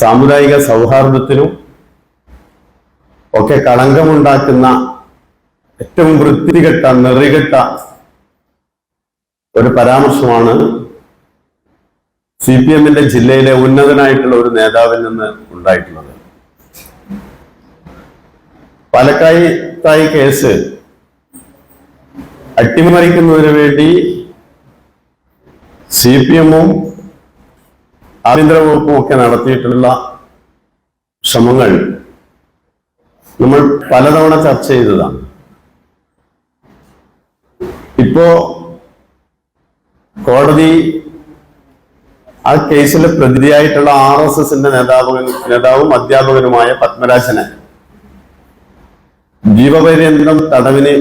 സാമുദായിക സൗഹാർദ്ദത്തിനും ഒക്കെ കളങ്കമുണ്ടാക്കുന്ന ഏറ്റവും വൃത്തികെട്ട നെറികെട്ട ഒരു പരാമർശമാണ് സി പി എമ്മിന്റെ ജില്ലയിലെ ഉന്നതനായിട്ടുള്ള ഒരു നേതാവിൽ നിന്ന് ഉണ്ടായിട്ടുള്ളത്. പാലക്കായി കേസ് അട്ടിമറിക്കുന്നതിന് വേണ്ടി സി പി എമ്മും ആഭ്യന്തര വകുപ്പും ഒക്കെ നടത്തിയിട്ടുള്ള ശ്രമങ്ങൾ നമ്മൾ പലതവണ ചർച്ച ചെയ്തതാണ്. ഇപ്പോ കോടതി ആ കേസിലെ പ്രതിയായിട്ടുള്ള ആർ എസ് എസിന്റെ നേതാവ് നേതാവും അധ്യാപകനുമായ പത്മരാജനെ ജീവപര്യന്തം തടവിന്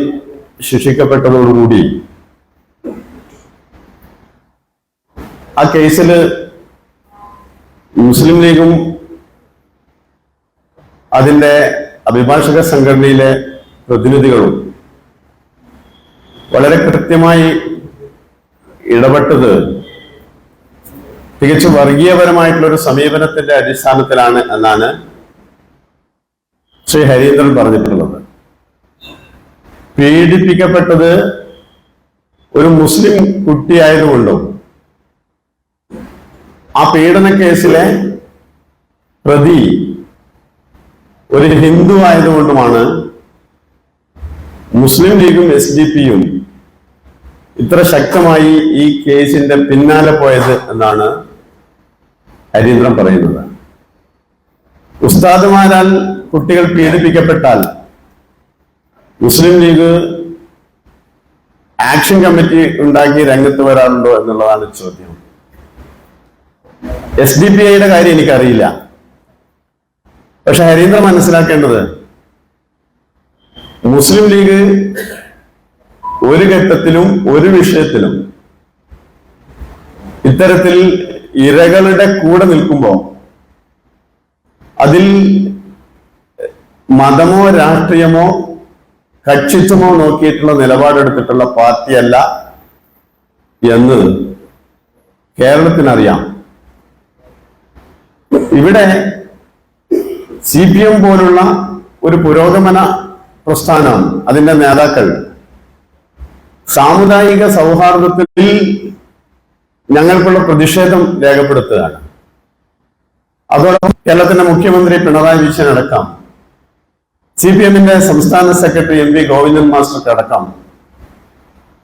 ശിക്ഷിക്കപ്പെട്ടതോടുകൂടി ആ കേസിൽ മുസ്ലിം ലീഗും അതിന്റെ അഭിഭാഷക സംഘടനയിലെ പ്രതിനിധികളും വളരെ കൃത്യമായി ഇടപെട്ടത് തികച്ചും വർഗീയപരമായിട്ടുള്ള ഒരു സമീപനത്തിന്റെ അടിസ്ഥാനത്തിലാണ് എന്നാണ് ശ്രീ ഹരീന്ദ്രൻ പറഞ്ഞിട്ടുള്ളത്. പീഡിപ്പിക്കപ്പെട്ടത് ഒരു മുസ്ലിം കുട്ടിയായതുകൊണ്ടും ആ പീഡന കേസിലെ പ്രതി ഒരു ഹിന്ദു ആയതുകൊണ്ടുമാണ് മുസ്ലിം ലീഗും എസ് ഡി പിയും ഇത്ര ശക്തമായി ഈ കേസിന്റെ പിന്നാലെ പോയത് എന്നാണ് ഹരീന്ദ്രൻ പറയുന്നത്. ഉസ്താദുമാരാൽ കുട്ടികൾ പീഡിപ്പിക്കപ്പെട്ടാൽ മുസ്ലിം ലീഗ് ആക്ഷൻ കമ്മിറ്റി ഉണ്ടാക്കി രംഗത്ത് വരാറുണ്ടോ എന്നുള്ളതാണ് ചോദ്യം. എസ് ഡി പി ഐയുടെ കാര്യം എനിക്കറിയില്ല. പക്ഷെ ഹരീന്ദ്ര മനസ്സിലാക്കേണ്ടത് മുസ്ലിം ലീഗ് ഒരു ഘട്ടത്തിലും ഒരു വിഷയത്തിലും ഇത്തരത്തിൽ ഇരകളുടെ കൂടെ നിൽക്കുമ്പോൾ അതിൽ മതമോ രാഷ്ട്രീയമോ കക്ഷിത്വമോ നോക്കിയിട്ടുള്ള നിലപാടെടുത്തിട്ടുള്ള പാർട്ടിയല്ല എന്ന് കേരളത്തിനറിയാം. ഇവിടെ സി പി എം പോലുള്ള ഒരു പുരോഗമന പ്രസ്ഥാനം അതിന്റെ നേതാക്കൾ സാമുദായിക സൗഹാർദ്ദത്തിൽ ഞങ്ങൾക്കുള്ള പ്രതിഷേധം രേഖപ്പെടുത്തുകയാണ്. അതോടൊപ്പം കേരളത്തിന്റെ മുഖ്യമന്ത്രി പിണറായി വിജയൻ അടക്കം സി പി എമ്മിന്റെ സംസ്ഥാന സെക്രട്ടറി എം വി ഗോവിന്ദൻ മാസ്റ്റർക്ക് അടക്കം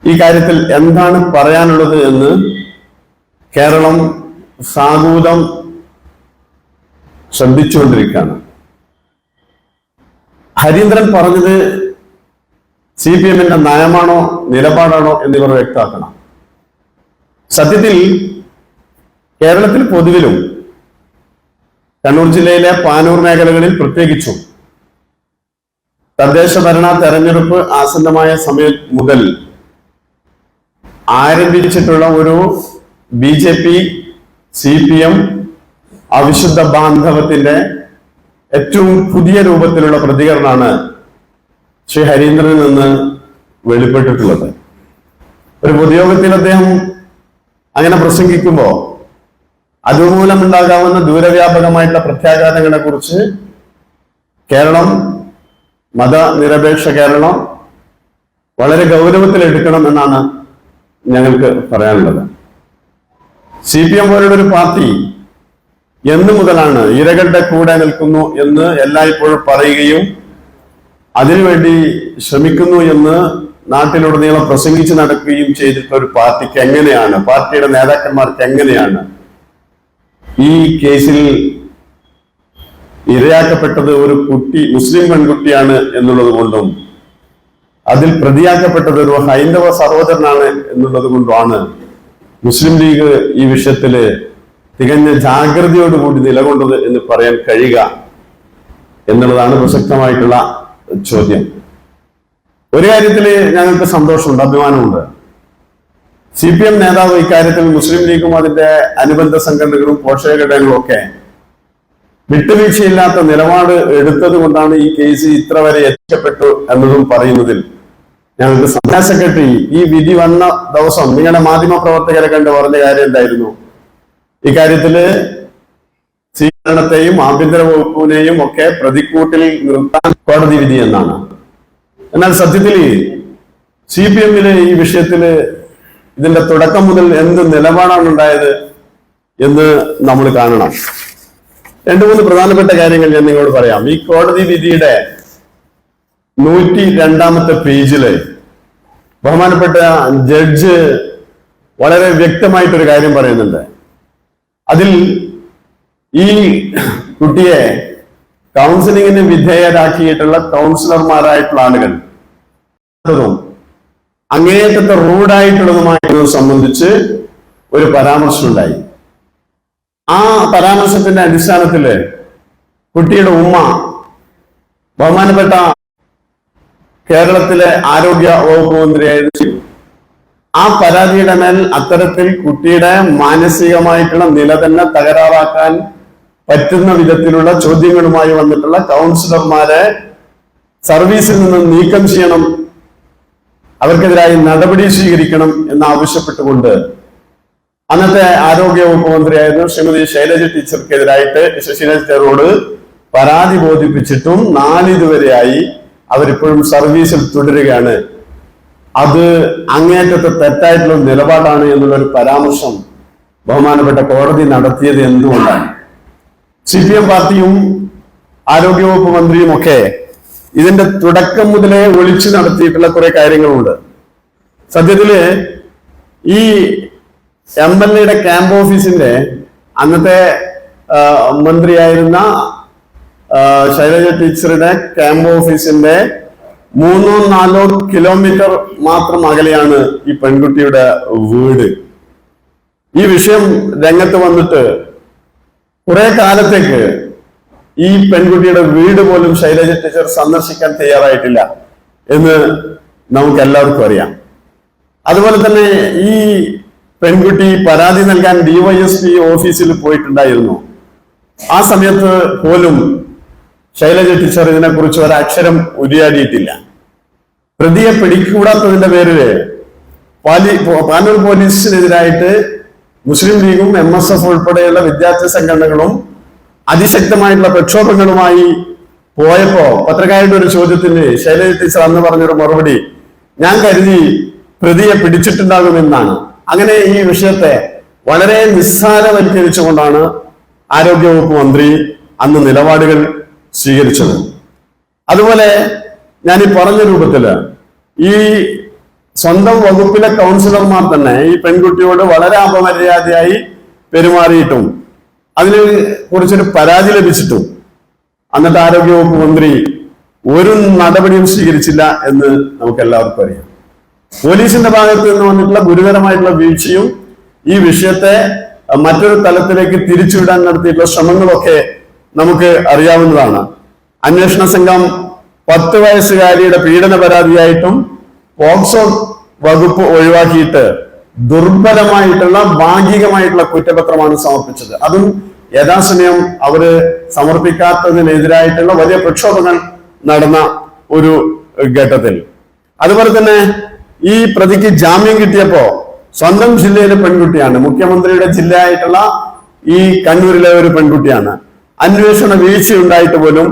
ഈ കാര്യത്തിൽ എന്താണ് പറയാനുള്ളത് എന്ന് കേരളം സാഗൂതം ശ്രദ്ധിച്ചുകൊണ്ടിരിക്കുകയാണ്. ഹരീന്ദ്രൻ പറഞ്ഞത് സി പി എമ്മിന്റെ നയമാണോ നിലപാടാണോ എന്നിവർ വ്യക്തമാക്കണം. സത്യത്തിൽ കേരളത്തിൽ പൊതുവിലും കണ്ണൂർ ജില്ലയിലെ പാനൂർ മേഖലകളിൽ പ്രത്യേകിച്ചും തദ്ദേശ ഭരണ തെരഞ്ഞെടുപ്പ് ആസന്നമായ സമയം മുതൽ ആരംഭിച്ചിട്ടുള്ള ഒരു B J P C P M അവിശുദ്ധ ബാന്ധവത്തിന്റെ ഏറ്റവും പുതിയ രൂപത്തിലുള്ള പ്രതികരണമാണ് ശ്രീ ഹരീന്ദ്രനിൽ നിന്ന് വെളിപ്പെട്ടിട്ടുള്ളത്. ഒരു പൊതുയോഗത്തിൽ അദ്ദേഹം അങ്ങനെ പ്രസംഗിക്കുമ്പോൾ അതുമൂലം ഉണ്ടാകാവുന്ന ദൂരവ്യാപകമായിട്ടുള്ള പ്രത്യാഘാതങ്ങളെ കുറിച്ച് കേരളം മതനിരപേക്ഷ കേരളം വളരെ ഗൗരവത്തിൽ എടുക്കണം എന്നാണ് ഞങ്ങൾക്ക് പറയാനുള്ളത്. സി പി എം പോലുള്ള ഒരു പാർട്ടി എന്നു മുതലാണ് ഇരകളുടെ കൂടെ നിൽക്കുന്നു എന്ന് എല്ലായ്പ്പോഴും പറയുകയും അതിനുവേണ്ടി ശ്രമിക്കുന്നു എന്ന് നാട്ടിലുടനീളം പ്രസംഗിച്ച് നടക്കുകയും ചെയ്തിട്ടുള്ള ഒരു പാർട്ടിക്ക് എങ്ങനെയാണ് പാർട്ടിയുടെ നേതാക്കന്മാർക്ക് എങ്ങനെയാണ് ഈ കേസിൽ ഇരയാക്കപ്പെട്ടത് ഒരു കുട്ടി മുസ്ലിം പെൺകുട്ടിയാണ് എന്നുള്ളത് കൊണ്ടും അതിൽ പ്രതിയാക്കപ്പെട്ടത് ഒരു ഹൈന്ദവ സഹോദരനാണ് എന്നുള്ളത് കൊണ്ടുമാണ് മുസ്ലിം ലീഗ് ഈ വിഷയത്തിൽ തികഞ്ഞ ജാഗ്രതയോടുകൂടി നിലകൊണ്ടത് എന്ന് പറയാൻ കഴിയുക എന്നുള്ളതാണ് പ്രസക്തമായിട്ടുള്ള ചോദ്യം. ഒരു കാര്യത്തിൽ ഞങ്ങൾക്ക് സന്തോഷമുണ്ട് അഭിമാനമുണ്ട്. സി പി എം നേതാവ് ഇക്കാര്യത്തിൽ മുസ്ലിം ലീഗും അതിന്റെ അനുബന്ധ സംഘടനകളും പോഷക ഘടകങ്ങളും ഒക്കെ വിട്ടുവീഴ്ചയില്ലാത്ത നിലപാട് എടുത്തത് കൊണ്ടാണ് ഈ കേസ് ഇത്ര വരെ എത്തിക്കപ്പെട്ടു എന്നതും പറയുന്നതിൽ ഞങ്ങൾക്ക് സന്ദേശം സെക്രട്ടറി ഈ വിധി വന്ന ദിവസം നിങ്ങളുടെ മാധ്യമ പ്രവർത്തകരെ കണ്ട് പറഞ്ഞ കാര്യം എന്തായിരുന്നു? ഇക്കാര്യത്തിൽ സ്വീകരണത്തെയും ആഭ്യന്തര വകുപ്പിനെയും ഒക്കെ പ്രതിക്കൂട്ടിൽ നിർത്താൻ കോടതി വിധി എന്നാണ്. എന്നാൽ സത്യത്തിൽ സി പി എമ്മിന് ഈ വിഷയത്തിൽ ഇതിന്റെ തുടക്കം മുതൽ എന്ത് നിലപാടാണ് ഉണ്ടായത് എന്ന് നമ്മൾ കാണണം. രണ്ടു മൂന്ന് പ്രധാനപ്പെട്ട കാര്യങ്ങൾ ഞാൻ നിങ്ങളോട് പറയാം. ഈ കോടതി വിധിയുടെ നൂറ്റി രണ്ടാമത്തെ പേജിൽ ബഹുമാനപ്പെട്ട ജഡ്ജ് വളരെ വ്യക്തമായിട്ടൊരു കാര്യം പറയുന്നുണ്ട്. അതിൽ ഈ കുട്ടിയെ കൗൺസിലിങ്ങിന് വിധേയരാക്കിയിട്ടുള്ള കൗൺസിലർമാരായിട്ടുള്ള ആളുകൾ ും അങ്ങേയറ്റത്തെ റൂഡായിട്ടുള്ളതുമായത് സംബന്ധിച്ച് ഒരു പരാമർശം ഉണ്ടായി ആ പരാമർശത്തിന്റെ അടിസ്ഥാനത്തിൽ കുട്ടിയുടെ ഉമ്മ ബഹുമാനപ്പെട്ട കേരളത്തിലെ ആരോഗ്യ വകുപ്പ് മന്ത്രിയായിരുന്നു ആ പരാതിയുടെ മേൽ അത്തരത്തിൽ കുട്ടിയുടെ മാനസികമായിട്ടുള്ള നില തന്നെ തകരാറാക്കാൻ പറ്റുന്ന വിധത്തിലുള്ള ചോദ്യങ്ങളുമായി വന്നിട്ടുള്ള കൗൺസിലർമാരെ സർവീസിൽ നിന്ന് നീക്കം ചെയ്യണം അവർക്കെതിരായി നടപടി സ്വീകരിക്കണം എന്ന് ആവശ്യപ്പെട്ടുകൊണ്ട് അന്നത്തെ ആരോഗ്യ വകുപ്പ് മന്ത്രിയായിരുന്നു ശ്രീമതി ശൈലജ ടീച്ചർക്കെതിരായിട്ട് ശശിരാജ് ടീച്ചറോട് പരാതി ബോധിപ്പിച്ചിട്ടും നാലിതുവരെയായി അവരിപ്പോഴും സർവീസിൽ തുടരുകയാണ്. അത് അങ്ങേറ്റത്തെ തെറ്റായിട്ടുള്ള നിലപാടാണ് എന്നുള്ളൊരു പരാമർശം ബഹുമാനപ്പെട്ട കോടതി നടത്തിയത് എന്തുകൊണ്ടാണ്? സി പി എം പാർട്ടിയും ആരോഗ്യവകുപ്പ് മന്ത്രിയും ഒക്കെ ഇതിന്റെ തുടക്കം മുതലേ ഒളിച്ചു നടത്തിയിട്ടുള്ള കുറെ കാര്യങ്ങളുണ്ട്. സത്യത്തിൽ ഈ എം എൽ എയുടെ ക്യാമ്പ് ഓഫീസിന്റെ അന്നത്തെ മന്ത്രിയായിരുന്ന ശൈലജ ടീച്ചറുടെ ക്യാമ്പ് ഓഫീസിന്റെ മൂന്നോ നാലോ കിലോമീറ്റർ മാത്രം അകലെയാണ് ഈ പെൺകുട്ടിയുടെ വീട്. ഈ വിഷയം രംഗത്ത് വന്നിട്ട് കുറെ കാലത്തേക്ക് ഈ പെൺകുട്ടിയുടെ വീട് പോലും ശൈലജ ടീച്ചർ സന്ദർശിക്കാൻ തയ്യാറായിട്ടില്ല എന്ന് നമുക്ക് എല്ലാവർക്കും അറിയാം. അതുപോലെ തന്നെ ഈ പെൺകുട്ടി പരാതി നൽകാൻ ഡിവൈഎസ്പി ഓഫീസിൽ പോയിട്ടുണ്ടായിരുന്നു. ആ സമയത്ത് പോലും ശൈലജ ടീച്ചർ ഇതിനെക്കുറിച്ച് ഒരക്ഷരം ഉരിയാടിയിട്ടില്ല. പ്രതിയെ പിടിക്കൂടാത്തതിന്റെ പേരിൽ പാലി പാനൂർ പോലീസിനെതിരായിട്ട് മുസ്ലിം ലീഗും എം എസ് എഫ് ഉൾപ്പെടെയുള്ള വിദ്യാർത്ഥി സംഘടനകളും അതിശക്തമായിട്ടുള്ള പ്രക്ഷോഭങ്ങളുമായി പോയപ്പോ പത്രക്കാരുടെ ഒരു ചോദ്യത്തിന് ശൈലജ ടീച്ചർ അന്ന് പറഞ്ഞൊരു മറുപടി ഞാൻ കരുതി പ്രതിയെ പിടിച്ചിട്ടുണ്ടാകുമെന്നാണ്. അങ്ങനെ ഈ വിഷയത്തെ വളരെ നിസ്സാരവൽക്കരിച്ചുകൊണ്ടാണ് ആരോഗ്യവകുപ്പ് മന്ത്രി അന്ന് നിലപാടുകൾ സ്വീകരിച്ചത്. അതുപോലെ ഞാൻ ഈ പറഞ്ഞ രൂപത്തിൽ ഈ സ്വന്തം വകുപ്പിലെ കൗൺസിലർമാർ തന്നെ ഈ പെൺകുട്ടിയോട് വളരെ അപമര്യാദയായി പെരുമാറിയിട്ടും അതിനെ കുറിച്ചൊരു പരാതി ലഭിച്ചിട്ടും അന്നത്തെ ആരോഗ്യവകുപ്പ് മന്ത്രി ഒരു നടപടിയും സ്വീകരിച്ചില്ല എന്ന് നമുക്ക് എല്ലാവർക്കും അറിയാം. പോലീസിന്റെ ഭാഗത്ത് നിന്ന് വന്നിട്ടുള്ള ഗുരുതരമായിട്ടുള്ള വീഴ്ചയും ഈ വിഷയത്തെ മറ്റൊരു തലത്തിലേക്ക് തിരിച്ചുവിടാൻ നടത്തിയിട്ടുള്ള ശ്രമങ്ങളൊക്കെ നമുക്ക് അറിയാവുന്നതാണ്. അന്വേഷണ സംഘം പത്ത് വയസ്സുകാരിയുടെ പീഡന പരാതിയായിട്ടും പോക്സോ വകുപ്പ് ഒഴിവാക്കിയിട്ട് ദുർബലമായിട്ടുള്ള ഭാഗികമായിട്ടുള്ള കുറ്റപത്രമാണ് സമർപ്പിച്ചത്. അതും യഥാസമയം അവർ സമർപ്പിക്കാത്തതിനെതിരായിട്ടുള്ള വലിയ പ്രക്ഷോഭങ്ങൾ നടന്ന ഒരു ഘട്ടത്തിൽ. അതുപോലെ തന്നെ ഈ പ്രതിക്ക് ജാമ്യം കിട്ടിയപ്പോ സ്വന്തം ജില്ലയിലെ പെൺകുട്ടിയാണ്. മുഖ്യമന്ത്രിയുടെ ജില്ലയായിട്ടുള്ള ഈ കണ്ണൂരിലെ ഒരു പെൺകുട്ടിയാണ്. അന്വേഷണ വീഴ്ച ഉണ്ടായിട്ട് പോലും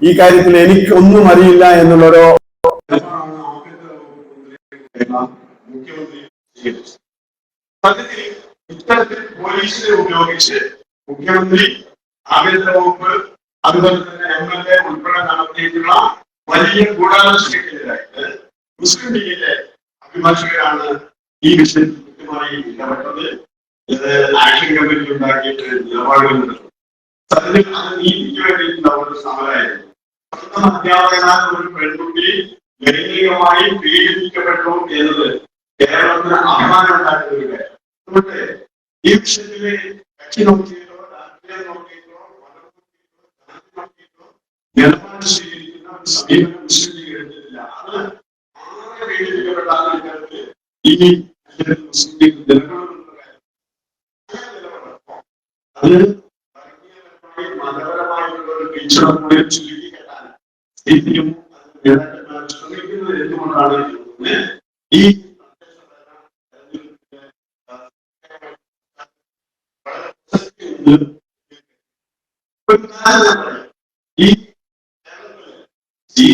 ഈ കാര്യത്തിൽ എനിക്കൊന്നും അറിയില്ല എന്നുള്ളൊരു ഉപയോഗിച്ച് മുഖ്യമന്ത്രി ആഭ്യന്തര വകുപ്പ് അതുപോലെ തന്നെ എം എൽ എ ഉൾപ്പെടെ നടത്തിയിട്ടുള്ള വലിയ ഗൂഢാലോചനയ്ക്കെതിരായിട്ട് മുസ്ലിം ലീഗിന്റെ അഭിഭാഷകരാണ് ഈ വിഷയത്തിൽ കൃത്യമായി ഇടപെട്ടത്. ഇത് ആക്ഷൻ കമ്മിറ്റി ഉണ്ടാക്കിയിട്ട് നിലപാടുകൾ എടുത്തു സത്യത്തിൽ അത് നീതിക്ക് വേണ്ടിയിട്ടുള്ള ഒരു സമരമായിരുന്നു. സ്വന്തം അധ്യാപകനായ ഒരു പെൺകുട്ടി ലൈംഗികമായി പീഡിപ്പിക്കപ്പെട്ടു എന്നത് കേരളത്തിന് അഭിമാനം ഉണ്ടാക്കുന്ന ഒരു കാര്യം അതുകൊണ്ട് ഈ വിഷയത്തിൽ കക്ഷി നോക്കിയിട്ടോ രാഷ്ട്രീയം നോക്കിയിട്ടോ മതം നോക്കിയിട്ടോ നിലപാട് സ്വീകരിക്കുന്ന ഒരു സമീപനം വിശദീകരിച്ചിട്ടില്ല അത് വളരെ പീഡിപ്പിക്കപ്പെട്ട ആൾക്കാർക്ക് ഈ മുസ്ലിം ലീഗ് നിലകൊള്ളുന്ന മതപരമായിട്ടുള്ള ഒരു വീക്ഷണങ്ങളെ ചുരുക്കിക്കെട്ടാൻ നേതാക്കന്മാർ ശ്രമിക്കുന്നത് എന്തുകൊണ്ടാണ് ഈ ഈ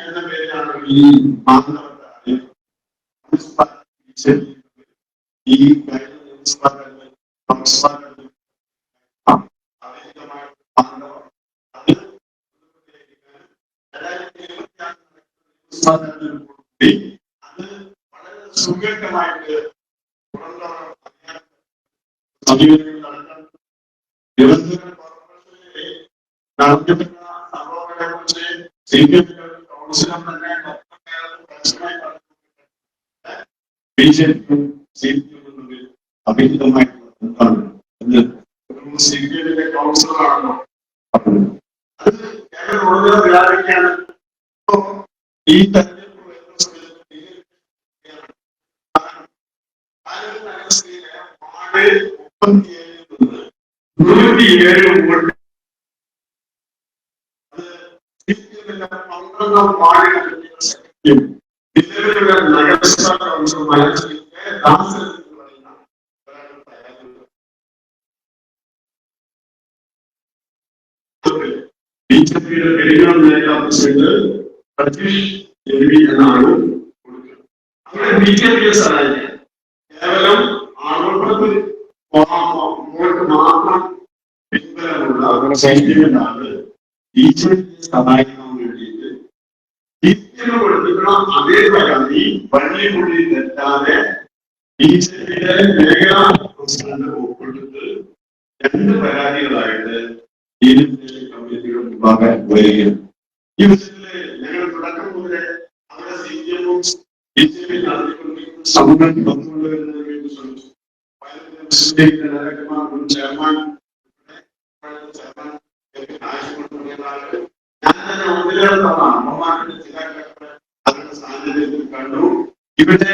എന്ന പേരാണ് ഈ. ഈ കഴിഞ്ഞ കൂടി അത് വളരെ പുറന്തള്ളാൻ സമീപനങ്ങൾ തിരുവനന്തപുരം കോർപ്പറേഷനിലെ നടത്തിപ്പെട്ട സംഭവങ്ങളെ കുറിച്ച് സി പി എം തന്നെ പരസ്യമായി ബി ജെ പിയും സി പി എമ്മും തമ്മിൽ ಈ நூத்தி ஏழு ஓட்டு பன்னெண்டாம் மாநிலத்தின் நிலவிலுள்ள நகரசபை பிஜேபியோட பெரியார் நேதாக்கள் അവിടെ ബി ജെ പിയെ സഹായിക്കാൻ കേവലം അറുപത് മാത്രം വേണ്ടിയിട്ട്. സിപിഎം കൊടുത്തിട്ടുള്ള അതേ പരാതി പള്ളിക്കുള്ളിൽ തെറ്റാതെ ബി ജെ പിയുടെ മേഖലാ പ്രസിഡന്റ് ഒപ്പിട്ടിട്ട് രണ്ട് പരാതികളായിട്ട് കമ്മിറ്റികൾ മുമ്പാകെ വിഷയത്തിൽ ഞങ്ങൾ തുടക്കം മുതലേ അവിടെ എമ്മും ബി ജെ പി നടത്തിക്കൊണ്ടിരിക്കുന്ന സമരം വന്നുകൊണ്ടുവരുന്നതിന് വേണ്ടി ശ്രമിച്ചു മുസ്ലിം നേതാക്കന്മാർ ചെയർമാൻ ചെയർമാൻ ഞാൻ തന്നെ ഒന്നിലേറെ തവണ ജില്ലാ കളക്ടറെ അവരുടെ സാന്നിധ്യത്തിൽ കണ്ടു. ഇവിടെ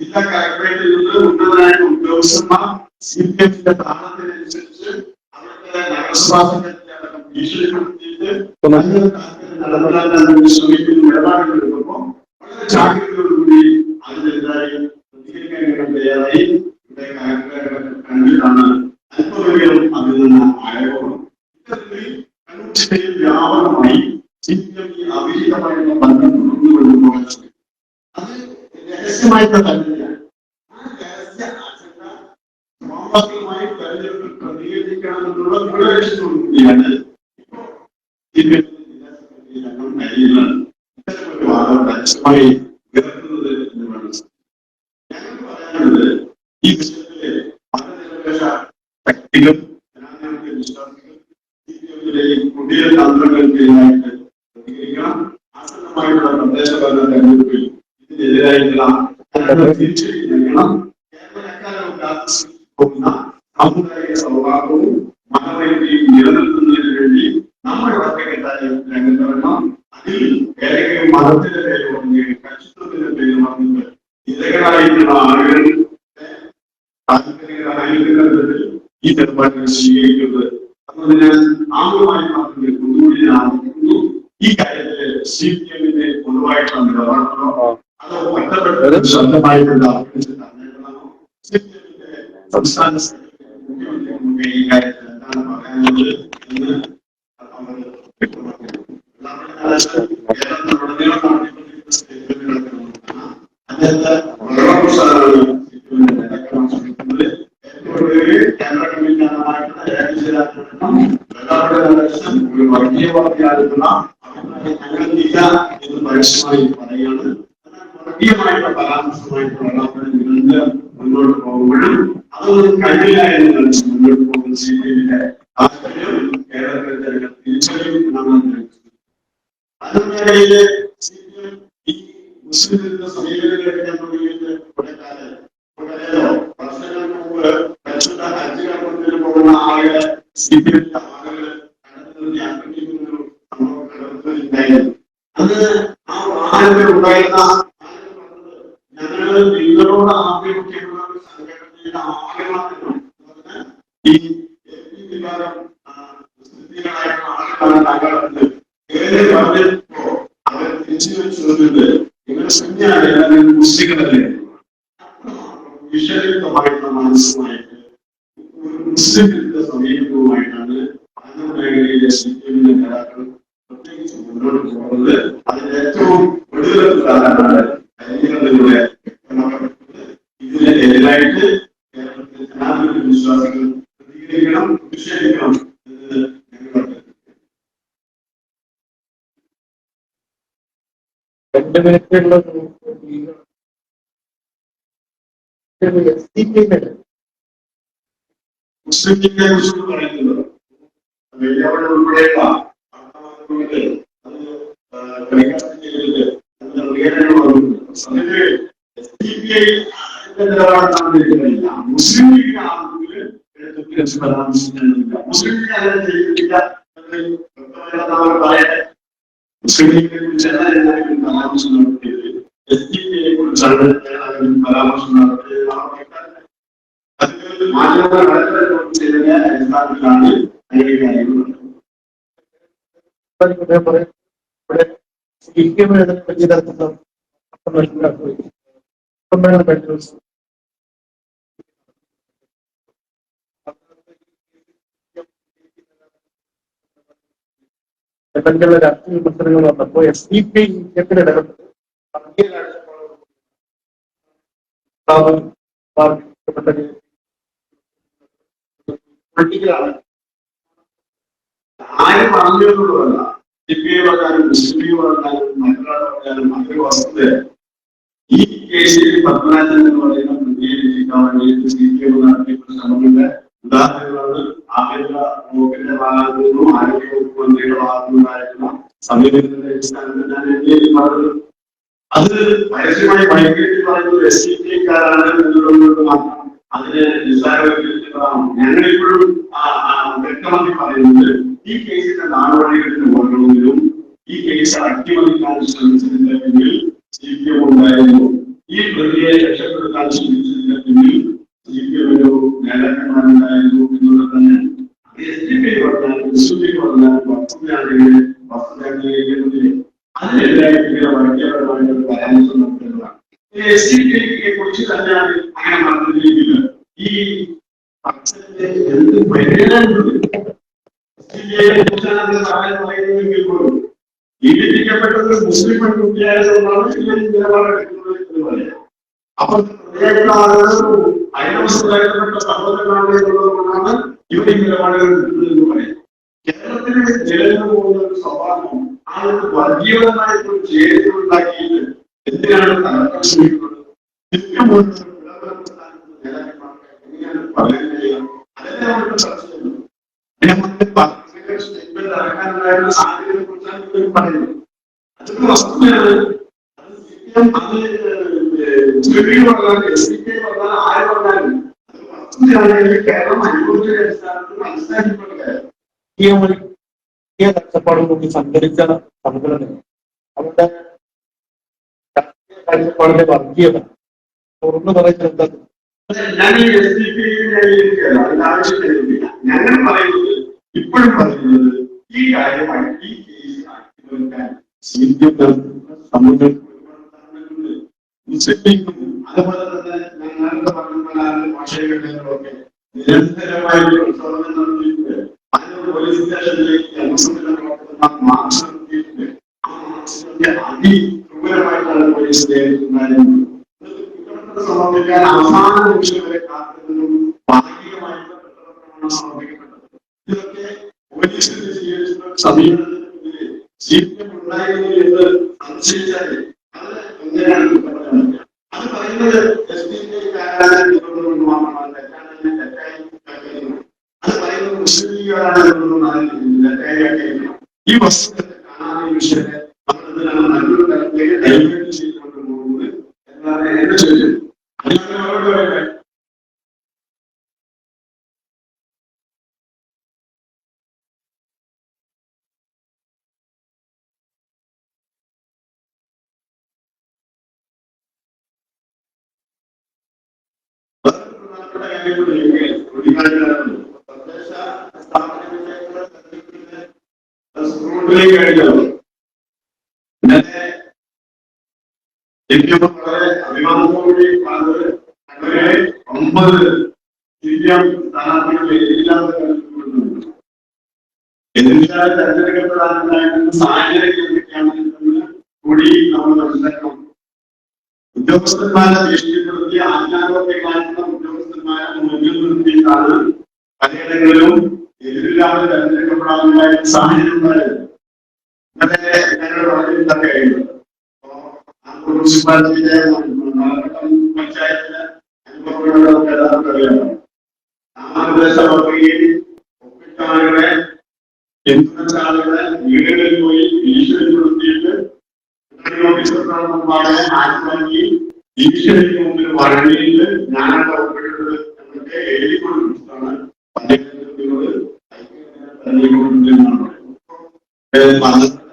ജില്ലാ കളക്ടറേറ്റിൽ നിന്ന് ഉന്നതരായ ഉദ്യോഗസ്ഥന്മാർ സി പി എമ്മിന്റെ താളത്തിനനുസരിച്ച് അവരുടെ നഗരസഭാ ഭീഷണിപ്പെടുത്തിയിട്ട് താല്പര്യം ശ്രമിക്കുന്ന ഇടപാടുകൾ എടുക്കുമ്പോൾ ഈ വിഷയത്തിൽ മതനിരപേക്ഷ ശക്തികൾ ജനാധിപത്യ വിശ്വാസികൾ സിപിഎമ്മിലെയും പുതിയ തന്ത്രങ്ങൾക്കെതിരായിട്ട് പ്രതികരിക്കണം ആസന്നമായിട്ടുള്ള പ്രദേശഭരണ തെരഞ്ഞെടുപ്പിൽ ഇതിനെതിരായിട്ടുള്ള തിരിച്ചടി നൽകണം കേരളക്കാരെ പോകുന്ന സാമുദായിക സൗഹാർദ്ദവും മതവൈദ്യയും നിലനിർത്തുന്നതിന് വേണ്ടി നമ്മൾ ഒറ്റക്കെട്ടായി രംഗത്തിറങ്ങണം അതിൽ ഏതെങ്കിലും മതത്തിന്റെ പേര് പറഞ്ഞ് കക്ഷിത്വത്തിന്റെ പേര് പറഞ്ഞിട്ട് ഇരകളായിട്ടുള്ള ആളുകൾ താല്പര്യങ്ങളായിരിക്കുന്നതിൽ ഈ നിലപാടുകൾ സ്വീകരിക്കുന്നത് എന്നതിന് ആമുഖമായി പറഞ്ഞത് ഒന്നുകൂടി ഞാൻ ആവർത്തിക്കുന്നു ഈ കാര്യത്തിൽ സി പി എമ്മിന്റെ പൊതുവായിട്ടുള്ള നിലപാടുകളോ അതോ എമ്മിന്റെ സംസ്ഥാന ഈ കാര്യത്തിൽ എന്താണ് പറയാനുള്ളത്? എന്ന് അദ്ദേഹത്തെ വളരെ ഉത്സാഹമാണ് സി പി എമ്മിന്റെ നേതാക്കളാണ് ശ്രമിക്കുന്നത് ഏറ്റവും ഒടുവിൽ കേന്ദ്ര കമ്മിറ്റി അംഗമായിട്ടുള്ള ഏകദേശം ഒരു വർഗീയവാദിയായിരുന്ന അഭിപ്രായം ഞങ്ങൾക്കില്ല എന്ന് പരസ്യമായി പറയുകയാണ് എന്നാൽ വർഗീയമായിട്ടുള്ള പരാമർശമായിട്ടുള്ള നിരന്തരം മുന്നോട്ട് പോകുമ്പോഴും അതൊന്നും കഴിയില്ല എന്ന് മനസ്സിൽ മുന്നോട്ട് പോകുന്ന സി പി എമ്മിന്റെ താല്പര്യം കേരളത്തിലെ ജനങ്ങൾ തിരിച്ചറിയും എന്നാണ് ഞാൻ ധരിക്കുന്നത്. അതിനിടയിൽ സി പി എം ഈ മുസ്ലിം വിരുദ്ധ സമീപനങ്ങളൊക്കെ തുടങ്ങിയിട്ട് കുറെ കാലം കുറെ വർഷങ്ങൾക്ക് മുമ്പ് പരിശുദ്ധ ഹജ്ജ് കർമ്മത്തിന് പോകുന്ന ആളുകളെ സി പി എമ്മിന്റെ ആളുകൾ കടന്നു ആക്രമിക്കുന്ന ഒരു സംഭവം കടന്നുണ്ടായിരുന്നു അത് ആ പറഞ്ഞത് ഞങ്ങൾ നിങ്ങളോട് ആഭിമുഖ്യമുള്ള ഒരു സംഘടനയുടെ ആളുകളാണ് ഈ എ പി വിഭാഗം ആ, മുസ്ലിങ്ങളായിട്ടുള്ള ആളുകളാണ് താങ്കളെന്ന് ഏറെ പറഞ്ഞപ്പോ അവർ തിരിച്ചു ചോദിച്ചത് നിങ്ങൾ സുന്യാണ് അല്ലെങ്കിൽ മുസ്ലിങ്ങളല്ലേ? വിഷയുക്തമായിട്ടുള്ള മനസ്സുമായിട്ട് ഒരു മുസ്ലിം വിരുദ്ധ സമീപനവുമായിട്ടാണ് പഠന മേഖലയിൽ സി നേതാക്കൾ മുസ്ലിം ലീഗിനെ കുറിച്ച് പറയുന്നത്. വെള്ളിയാവഴി ഉൾപ്പെടെയുള്ള വാർത്താമാധ്യമങ്ങളിൽ അത് ആ, കൈകാര്യം ചെയ്തിട്ട് അതിന്റെ പ്രതികരണങ്ങൾ വന്നിട്ടുണ്ട്. അതില് SDPI ന്റെ നിലപാടാണ് എടുക്കുന്നില്ല. മുസ്ലിം ലീഗിന്റെ ആളുകൾ എടുത്ത് പരാമർശിക്കുന്നില്ല. മുസ്ലിം ലീഗ് അങ്ങനെ ചെയ്തിട്ടില്ല എന്ന് വ്യക്തമായിട്ട് അവർ പറയട്ടെ മുസ്ലിം ലീഗിനെ കുറിച്ച് എല്ലാവരും പരാമർശം നടത്തിയത് എസ് ഡി പി യെ കുറിച്ചാണ് എല്ലാവരും പരാമർശം നടത്തിയത് അവർ വ്യക്തമല്ല. അത് മാധ്യമങ്ങൾ വളരെ ചെയ്തതിന്റെ അടിസ്ഥാനത്തിലാണ് അങ്ങനെ കാര്യങ്ങൾ ഇവിടെ രാഷ്ട്രീയ മത്സരങ്ങൾ വന്നപ്പോ എസ് ഡി പി വിഷയത്തിൽ ഇടപെട്ടത് പൊളിറ്റിക്കലാണ് ആരും പറഞ്ഞിട്ടുള്ളതല്ല. സി പി ഐ പറഞ്ഞാലും മുസ്ലിം ലീഗ് പറഞ്ഞാലും മറ്റൊരാൾ പറഞ്ഞാലും അങ്ങനെ വസ്തുത. ഈ കേസിൽ പത്മനാഭൻ എന്ന് പറയുന്ന പ്രതിയെ രചിക്കാൻ വേണ്ടി സി എം നടത്തിയിട്ടുള്ള ശ്രമങ്ങളുടെ ഉദാഹരണങ്ങളാണ് ആഭ്യന്തര വകുപ്പിന്റെ ഭാഗത്തു നിന്നും ആരോഗ്യ വകുപ്പ് മന്ത്രിയുടെ ഭാഗത്തു നിന്നുണ്ടായിരുന്ന സമീപനത്തിന്റെ അടിസ്ഥാനത്തിൽ ഞാൻ എഴുതിയത് പറഞ്ഞത്. അത് പരസ്യമായി വൈകിട്ട് പറയുന്നത് എസ് ഡി പി ഐക്കാരാണ് എന്നുള്ളത് മാത്രം. അതിന് നിസ്സാരവൽക്കരിക്കുന്നതാണ്. ഞങ്ങൾ ഇപ്പോഴും വ്യക്തമാക്കി പറയുന്നത് ഈ കേസിന്റെ നാടുവഴികളിൽ ഓരണമെങ്കിലും ഈ കേസ് അട്ടിമറിക്കാൻ ശ്രമിച്ചതിന്റെ പിന്നിൽ സി പി എം ഉണ്ടായിരുന്നു. ഈ പ്രതിയെ രക്ഷപ്പെടുത്താൻ ശ്രമിച്ചതിന്റെ പിന്നിൽ പറയുന്നത് അതൊരു വസ്തുതയാണ് അത് സിപിഎം അത് മുസ്ലിം പറഞ്ഞാലും എസ് ഡി പി പറഞ്ഞാലും ആര് പറഞ്ഞാലും അത് വസ്തുതയാണെങ്കിൽ കേരളം അനുഭവിച്ച അടിസ്ഥാനത്തിൽ മനസ്സിലാക്കിയിട്ടുള്ള കാര്യം ഈ വർഗീയ കാഴ്ചപ്പാടോടുകൂടി സംഘടിച്ച സംഘടന അവരുടെ രാഷ്ട്രീയ കാഴ്ചപ്പാടിന്റെ വർഗീയത. തുറന്നു പറയുന്നത് എന്താ ഞാൻ ഞങ്ങൾ പറയുന്നത് ഇപ്പോഴും പറയുന്നത് ഈ കാര്യമായി ഈ കേസ് അട്ടിമറിക്കാൻ സി പി എം സമൂഹത്തിൽ ലീഗും അതുപോലെ തന്നെ ഞാൻ നേരത്തെ പറഞ്ഞ ഭാഷകളിലൊക്കെ നിരന്തരമായിട്ട് ശ്രമം നടത്തിയിട്ടുണ്ട് അതിന് പോലീസ് സ്റ്റേഷനിലേക്ക് നടത്തുന്ന മാർച്ച് നടത്തിയിട്ടുണ്ട് ആ മാർച്ചിന്റെ അതിക്രൂരമായിട്ടാണ് പോലീസ് നേരിട്ടുണ്ടായിരുന്നത് സമർപ്പിക്കാൻ അവസാന നിമിഷം വരെ കാത്തിരുന്നു ഭാഗികമായിട്ട് പത്രപ്രമാണം സമർപ്പിക്കപ്പെട്ടത്. ഇതൊക്കെ പോലീസിന് സ്വീകരിച്ചിട്ടുള്ള സമീപനത്തിന് സി പി എം ഉണ്ടായിരുന്നു എന്ന് സംശയിച്ചാൽ അത് എങ്ങനെയാണ് പറയുന്നത് അത് പറയുന്നത് എസ് ഡി പി കാരാണ് മാത്രമാണ് തെറ്റാണ് തെറ്റായി കരുതുന്നു. അത് പറയുന്നത് മുസ്ലിം ലീഗാണ് എന്നുള്ളതാണ് തെറ്റായി വ്യാഖ്യാനിക്കണം. ഈ വസ്തുത കാണാതെ ഈ വിഷയത്തെ നമ്മൾ എന്തിനാണ് നല്ലൊരു തലത്തിലേക്ക് ഡൈവേർട്ട് ചെയ്തുകൊണ്ട് പോകുന്നത് എന്നാണ് എന്റെ ചോദ്യം അതിനൊക്കെ മറുപടി പറയട്ടെ പ്രധാനപ്പെട്ട കാര്യങ്ങൾ ഒഴിവാക്കാറുണ്ട് തദ്ദേശ സ്ഥാപനങ്ങളിലേക്കുള്ള തെരഞ്ഞെടുപ്പിന്റെ കൂടി നമ്മൾ ഉദ്യോഗസ്ഥന്മാരെ ഭീഷണിപ്പെടുത്തി ആജ്ഞാപകമായിട്ടുള്ള ഉദ്യോഗസ്ഥന്മാരെ മുന്നിൽ നിർത്തിയിട്ടാണ് പലയിടങ്ങളിലും എതിരില്ലാതെ തെരഞ്ഞെടുക്കപ്പെടാനുണ്ടായിരുന്ന സാഹചര്യം ഉണ്ടായത്. ഇന്നത്തെ ഞങ്ങൾ പറഞ്ഞിട്ടുള്ള കഴിയുന്നത് മുനിസിപ്പാലിറ്റിയിലെ പഞ്ചായത്തിലെ അനുഭവങ്ങളുള്ള എല്ലാവർക്കും അറിയാം നാമനിർദ്ദേശ പത്രികയിൽ ഒപ്പിട്ട ആളുകളെ പിന്തുണച്ച ആളുകളെ വീടുകളിൽ പോയി ഭീഷണിപ്പെടുത്തിയിട്ട് റിട്ടേണിംഗ് ഓഫീസറുടെ മുമ്പാകെ ആത്മാക്കി ഭീഷണിക്ക് മുമ്പിൽ ഞാനാണ് ഒപ്പിട്ടത് എന്നൊക്കെ എഴുതി കൊടുത്തിട്ടാണ് പഞ്ചായത്തിനോട് നൽകിക്കൊണ്ടിരുന്നതാണ് നാനൂറ്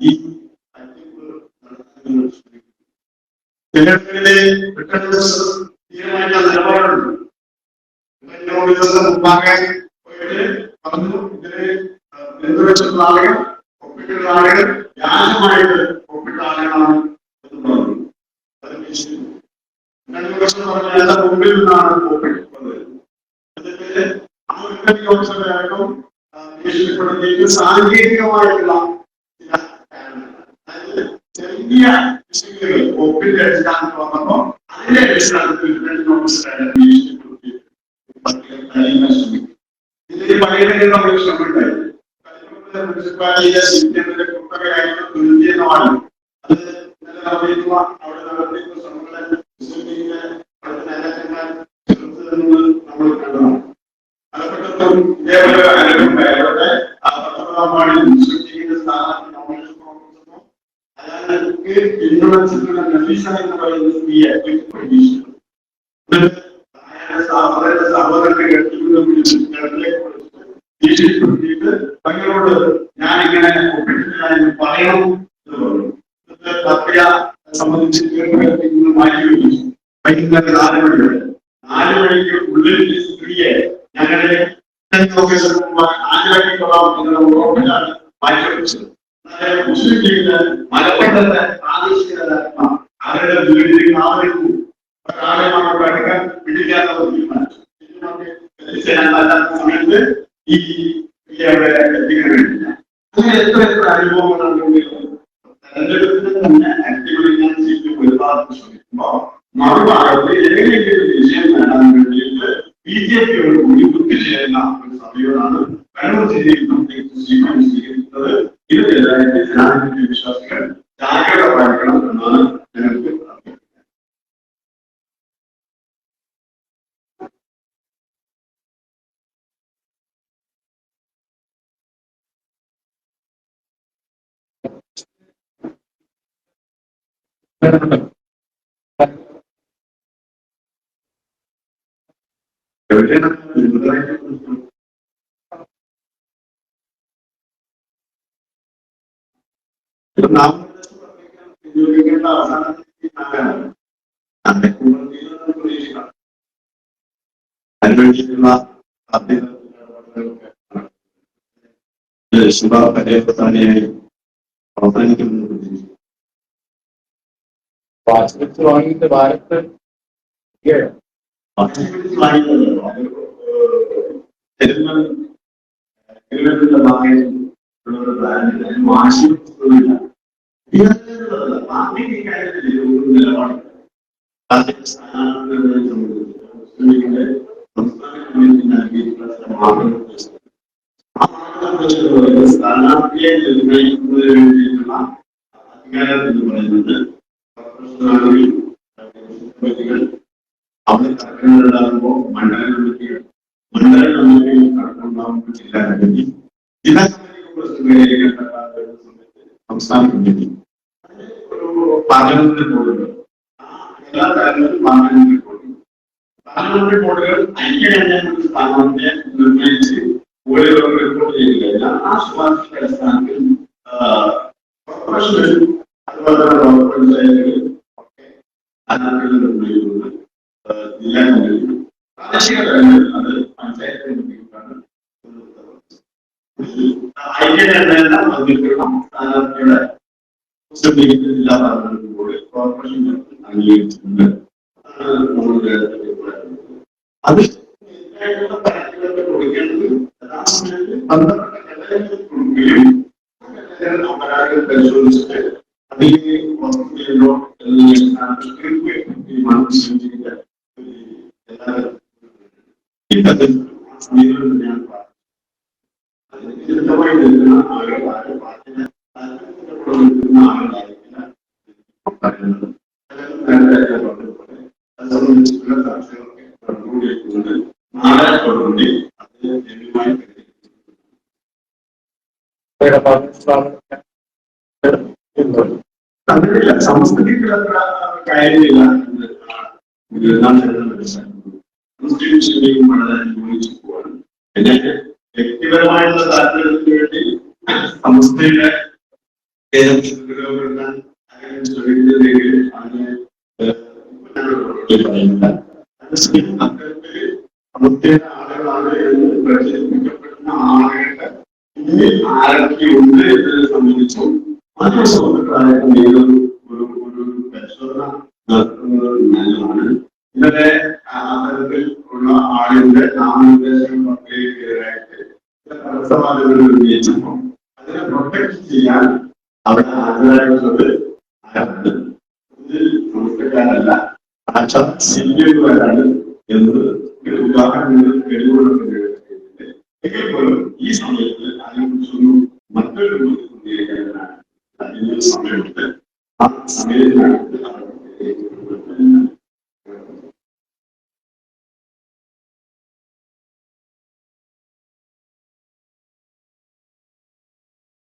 ഈ തട്ടിപ്പ് നടത്തുന്നത് ഓഫീസർ തീരുമാനിക്കാൻ നിലപാടുണ്ട് മുമ്പാകെ പോയിട്ട് പറഞ്ഞു ഇതിന് പിന്തുണച്ചിട്ടുള്ള ആളുകൾ ഒപ്പിട്ടുള്ള ആളുകൾ വ്യാജമായിട്ട് ഒപ്പിട്ട ആളുകളാണ് എന്ന് പറഞ്ഞു അത് രണ്ടു വർഷം പറഞ്ഞാൽ മുമ്പിൽ നിന്നാണ് ഒപ്പിട്ടത് എന്നിട്ട് ആ റിട്ടേണിംഗ് ഓഫീസറുടെ അടക്കം ഭീഷണിപ്പെടുത്തിയിട്ട് സാങ്കേതികമായിട്ടുള്ള ചെറിയ ഒപ്പിന്റെ അടിസ്ഥാനത്തിൽ അതിന്റെ അടിസ്ഥാനത്തിൽ പലയിടങ്ങളിൽ നമ്മൾ ശ്രമിക്കായി മുനിസിപ്പാലിറ്റിയിലെ കുത്തകയായിരുന്നു ദുരുദ്ദേശമാണ് അത് അവിടെ നടത്തിയിട്ടുള്ള വാർഡിൽ മുസ്ലിം ലീഗിന്റെ സ്ഥാനാർത്ഥി നോമിനേഷൻ പ്രവർത്തിച്ചപ്പോൾ അയാൾക്ക് പിന്തുണച്ചിട്ടുള്ള നഫീസ എന്ന് പറയുന്ന സ്ത്രീയെ അയാളുടെ സഹോദരന്റെ സഹോദരനെ ഭീഷണിപ്പെടുത്തിയിട്ട് തങ്ങളോട് ഞാനിങ്ങനെ ഒപ്പിട്ടില്ല എന്ന് പറയണം എന്ന് പറഞ്ഞു. പത്രിക സംബന്ധിച്ച് മാറ്റി വെച്ചു വൈകുന്നേരം നാല് മണി വരെ നാല് മണിക്ക് ഉള്ളിൽ സ്ത്രീയെ ഞങ്ങളുടെ ഓഫീസർക്ക് മുമ്പാകെ ഹാജരാക്കിക്കൊള്ളാം എന്നുള്ള ഉറപ്പിലാണ് മാറ്റി വെച്ചത് എന്നാൽ മുസ്ലിം ലീഗിന് മലപ്പുറത്തെ പ്രാദേശിക നേതാക്കന്മാർ അവരുടെ വീട്ടിൽ കാവലിരുന്നു ഒരാളെ നമ്മൾ എടുക്കാൻ പിടിക്കാത്ത തീരുമാനിച്ചു സമയത്ത് ഈ ഈ അവിടെ എത്തിക്കാൻ വേണ്ടിയില്ല അങ്ങനെ എത്ര എത്ര അനുഭവങ്ങളാണ് ഉള്ളത്. തെരഞ്ഞെടുപ്പിന് തന്നെ അടിപൊളിക്കാൻ സീറ്റ് ഒരുപാട് ശ്രമിക്കുമ്പോ മറുഭാഗത്ത് ഏതെങ്കിലും വിജയം നേടാൻ വേണ്ടിയിട്ട് ബി ജെ പിയോട് കൂടി ഒത്തുചേരുന്ന ഒരു സമയമാണ് കണ്ണൂർ ജില്ലയിൽ സ്വീകരിക്കുന്നത് sebab ada pertanyaan വാങ്ങിയിട്ട് മാർഗനിർദ്ദേശങ്ങൾ ആ മാർഗനിർദ്ദേശങ്ങൾ സ്ഥാനാർത്ഥിയെ നിർണയിക്കുന്നതിന് വേണ്ടിയിട്ടുള്ള അധികാരം എന്ന് പറയുന്നത് പ്രൊഫഷണലുകൾ കമ്മിറ്റികൾ അവിടെ തർക്കങ്ങളുണ്ടാകുമ്പോൾ മണ്ഡല കമ്മിറ്റികൾ മണ്ഡല കമ്മിറ്റികൾ തർക്കമുണ്ടാകുമ്പോൾ ജില്ലാ കമ്മിറ്റി ജില്ലാ കമ്മിറ്റികൾ പ്രസിദ്ധീകരിക്കേണ്ട സമയത്ത് സംസ്ഥാന കമ്മിറ്റി ഒരു പാർലമെന്റ് ബോർഡുണ്ട് ആ എല്ലാ കാര്യങ്ങളിലും പാർലമെന്റ് ബോർഡുണ്ട് പാർലമെന്റ് ബോർഡുകൾ ഐക്യകണ്ഠ്യം സ്ഥാനാർത്ഥിയെ നിർണയിച്ച് ഓരോ റിപ്പോർട്ട് ചെയ്ത് കഴിഞ്ഞാൽ ആ ശുപാർശയുടെ അടിസ്ഥാനത്തിൽ കോർപ്പറേഷനിൽ അതുപോലെ തന്നെ ഒക്കെ നിർണയിക്കുന്നത് ജില്ലാ കമ്മിറ്റി പ്രാദേശിക തലങ്ങളിൽ അത് പഞ്ചായത്ത് കമ്മിറ്റിക്കാണ് ഐക്യകണ്ഠ്യം പങ്കെടുക്കണം സ്ഥാനാർത്ഥിയുടെ മുസ്ലിം ലീഗിന്റെ ജില്ലാ പാർലമെന്റ് ബോർഡ് കോർപ്പറേഷൻ അംഗീകരിച്ചിട്ടുണ്ട് നമ്മുടെ. അത് കൊടുക്കേണ്ടത് യഥാസമയത്ത് ബന്ധപ്പെട്ട ഘടകങ്ങൾക്ക് കൊടുക്കുകയും ഘടകങ്ങൾ പരിശോധിച്ചിട്ട് അതിൽ വസ്തുതയുണ്ടോ എന്നതിനെ അടിസ്ഥാനത്തിൽ തീരുമാനം സ്വീകരിക്കുക എല്ലാവരും ഈ തരത്തിൽ ആ സമീപനം തന്നെയാണ് പാർട്ടി അതിന് വിരുദ്ധമായി നിൽക്കുന്ന ആളുകൾ ആരും പാർട്ടിനെ നിൽക്കുന്ന ആളുകളായിരിക്കില്ല പറയുന്നത് സംബന്ധിച്ചുള്ള ചർച്ചകളൊക്കെ നടന്നുകൊണ്ടിരിക്കുന്നുണ്ട് നാളെ തുടർന്ന് അത് ലഭ്യമായി കഴിഞ്ഞിരിക്കുന്നു അത്ര കാര്യമില്ല എന്ന് സംസ്കൃതി പിന്നെ വ്യക്തിപരമായിട്ടുള്ള താല്പര്യത്തിന് വേണ്ടി സംസ്ഥയുടെ അതിനെ ആളുകളാണ് എന്ന് പ്രചരിപ്പിക്കപ്പെടുന്ന എന്നതിനെ സംബന്ധിച്ചും അതിനെ സംബന്ധിച്ചായ